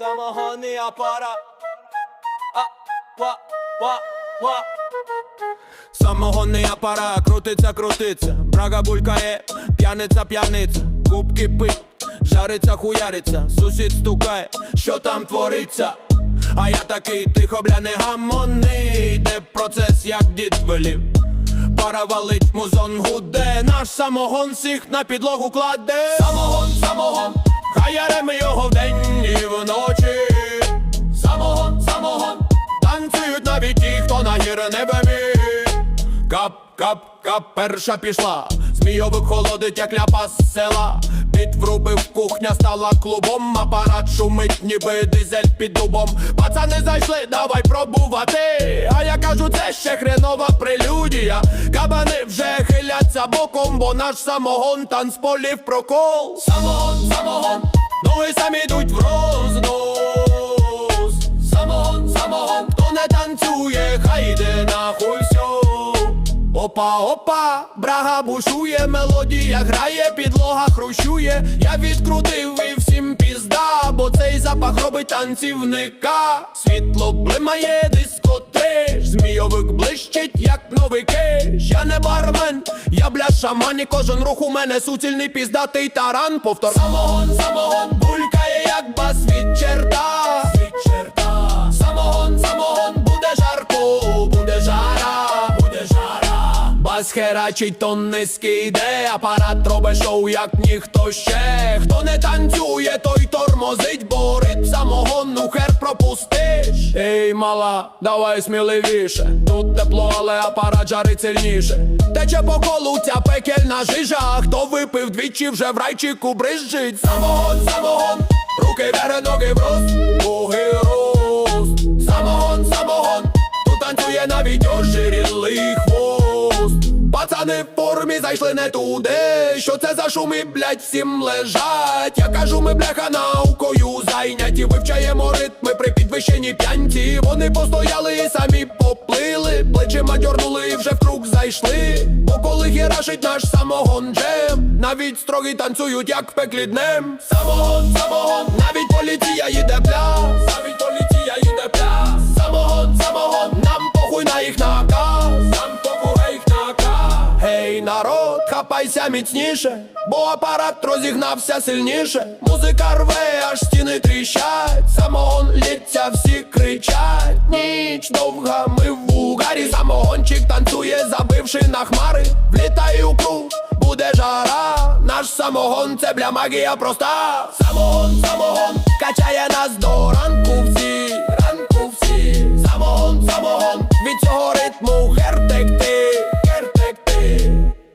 самогонний апарат. А, ва, ва, ва. Самогонний апарат крутиться, крутиться, брага булькає, п'яниця, п'яниця, кубки пить, жариться, хуяриться, сусід стукає, що там твориться. А я такий тихо, бля, не гамонний, йде процес, як дід велів. Пара валить, музон гуде, наш самогон всіх на підлогу кладе. Самогон, самогон, яреми його вдень і вночі. Самогон, самогон, танцюють навіть ті, хто на гір не бемі. Кап, кап, кап, перша пішла. Змійовик холодить, як ляпа з села. Підврубив кухня, стала клубом. Апарат шумить, ніби дизель під дубом. Пацани зайшли, давай пробувати. А я кажу, це ще хренова прелюдія. Кабани вже хиляться боком, бо наш самогон танцполів прокол. Самогон, самогон, ноги самі йдуть в рознос. Самогон, самогон, хто не танцює, хай йде нахуй всьо. Опа, опа, брага бушує, мелодія грає, підлога хрущує. Я відкрутив і всім пізда, бо цей запах робить танцівника. Світло блимає, дискотеж, змійовик блищить, як новий кеш. Я не бармен, я бля і кожен рух у мене суцільний піздатий таран. Повтор самогон, самогон, Бас херачить, тон низький йде, апарат робить шоу, як ніхто ще. Хто не танцює, той тормозить, бо ритм самогонну хер пропустиш. Ей, мала, давай сміливіше. Тут тепло, але апарат жарить сильніше. Тече по колу ця пекельна жижа. Хто випив двічі, вже в райчику брижить. Самогон, самогон, руки вверх, ноги в ноги рост. Самогон, самогон, тут танцює навіть зайшли не туди. Що це за шуми, блять, всім лежать. Я кажу, ми бляха наукою зайняті. Вивчаємо ритми при підвищенні п'янці. Вони постояли і самі поплили. Плечима дьорнули і вже в круг зайшли. Бо коли гірашить наш самогон джем, навіть строги танцюють, як в пеклі днем. Самогон, самогон, навіть поліція їде пляс. Народ, хапайся міцніше, бо апарат розігнався сильніше. Музика рве, аж стіни тріщать. Самогон лється, всі кричать. Ніч довга, ми в угарі. Самогончик танцює, забивши на хмари. Влітай у круг, буде жара. Наш самогон, це бля магія проста. Самогон, самогон, качає нас до ранку